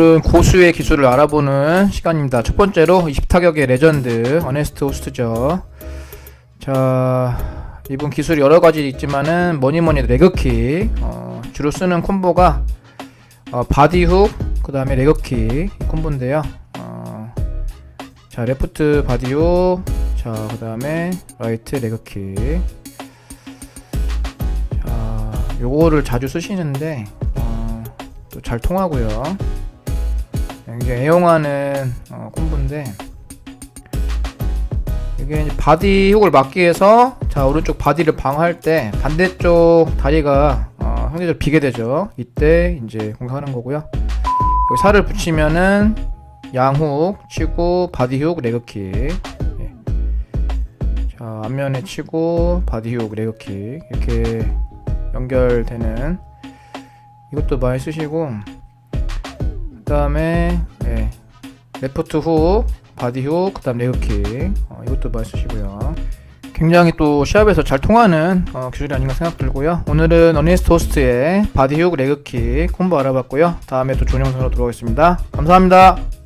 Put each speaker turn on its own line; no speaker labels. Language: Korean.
오늘은 고수의 기술을 알아보는 시간입니다. 첫 번째로 20타격의 레전드 어네스트 호스트죠. 자, 이분 기술이 여러 가지 있지만은 뭐니뭐니 레그킥 어, 주로 쓰는 콤보가 어, 바디훅 그 다음에 레그킥 이 콤보인데요. 어, 자, 레프트 바디훅 자, 그 다음에 라이트 레그킥 자, 요거를 자주 쓰시는데 어, 또 잘 통하고요. 굉장히 애용하는 어, 콤보인데 이게 이제 바디 훅을 막기 위해서 자 오른쪽 바디를 방어할 때 반대쪽 다리가 어, 상대적으로 비게 되죠. 이때 이제 공격하는 거고요. 여기 살을 붙이면은 양훅 치고 바디 훅 레그킥. 예. 자 앞면에 치고 바디 훅 레그킥 이렇게 연결되는 이것도 많이 쓰시고 그 다음에 예, 레프트 훅 바디 훅, 그 다음 레그킥 어, 이것도 많이 쓰시고요. 굉장히 또 시합에서 잘 통하는 어, 기술이 아닌가 생각 들고요. 오늘은 어니스트 호스트의 바디 훅, 레그킥 콤보 알아봤고요. 다음에 또 좋은 영상으로 돌아오겠습니다. 감사합니다.